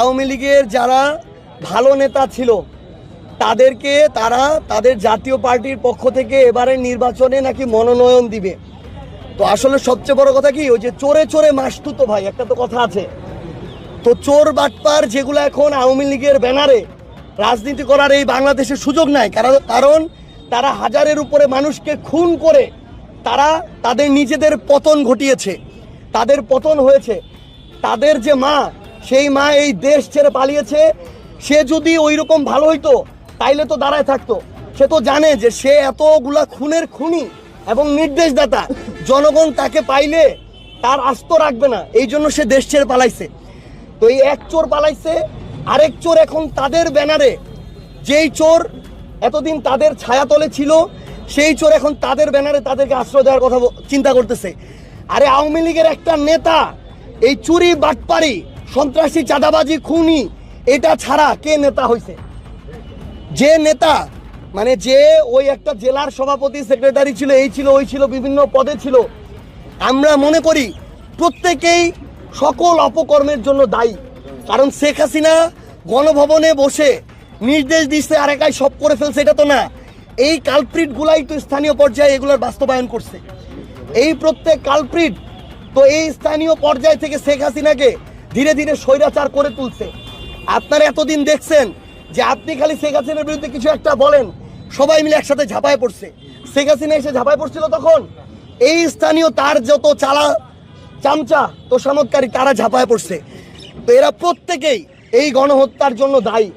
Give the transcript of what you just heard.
আওয়ামী লীগের যারা ভালো নেতা ছিল, তাদেরকে তারা তাদের জাতীয় পার্টির পক্ষ থেকে এবারের নির্বাচনে নাকি মনোনয়ন দিবে। তো আসলে সবচেয়ে বড় কথা কি, ওই যে চোরে চোরে মাসতু তো ভাই, একটা তো কথা আছে। তো চোর বাটপার যেগুলো এখন আওয়ামী লীগের ব্যানারে রাজনীতি করার এই বাংলাদেশের সুযোগ নাই, কারণ কারণ তারা হাজারের উপরে মানুষকে খুন করে তারা তাদের নিজেদের পতন ঘটিয়েছে। তাদের পতন হয়েছে। তাদের যে মা সেই মা এই দেশ ছেড়ে পালিয়েছে। সে যদি ওই রকম ভালো হইতো, তাইলে তো দাঁড়ায় থাকতো। সে তো জানে যে সে এতগুলা খুনের খুনি এবং নির্দেশদাতা, জনগণ তাকে পাইলে তার আস্ত রাখবে না। এই জন্য সে দেশ ছেড়ে পালাইছে। তো এই এক চোর পালাইছে, আরেক চোর এখন তাদের ব্যানারে। যেই চোর এতদিন তাদের ছায়াতলে ছিল, সেই চোর এখন তাদের ব্যানারে তাদেরকে আশ্রয় দেওয়ার কথা চিন্তা করতেছে। আরে আওয়ামী লীগের একটা নেতা, এই চুরি বাটপারি সন্ত্রাসী চাঁদাবাজি খুনি, এটা ছাড়া কে নেতা হয়েছে যে নেতা মানে যে ওই একটা জেলার সভাপতি, সেক্রেটারি ছিল, এই ছিল, ওই ছিল, বিভিন্ন পদে ছিল, আমরা মনে করি প্রত্যেকেই সকল অপকর্মের জন্য দায়ী। কারণ শেখ হাসিনা গণভবনে বসে নির্দেশ দিচ্ছে আর একাই সব করে ফেলছে, এটা তো না। এই কালপ্রিট গুলাই তো স্থানীয় পর্যায়ে এগুলোর বাস্তবায়ন করছে। এই প্রত্যেক কালপ্রিট তো এই স্থানীয় পর্যায় থেকে শেখ হাসিনাকে ধীরে ধীরে স্বৈরাচার করে তুলছে। আপনারা এতদিন দেখছেন যে আপনি খালি শেখ হাসিনার বিরুদ্ধে কিছু একটা বলেন, সবাই মিলে একসাথে ঝাঁপায় পড়ছে। শেখ হাসিনা এসে ঝাঁপায় পড়ছিল তখন? এই স্থানীয় তার যত চালা, চামচা, তোষামতকারী, তারা ঝাঁপায় পড়ছে। তো এরা প্রত্যেকেই এই গণহত্যার জন্য দায়ী।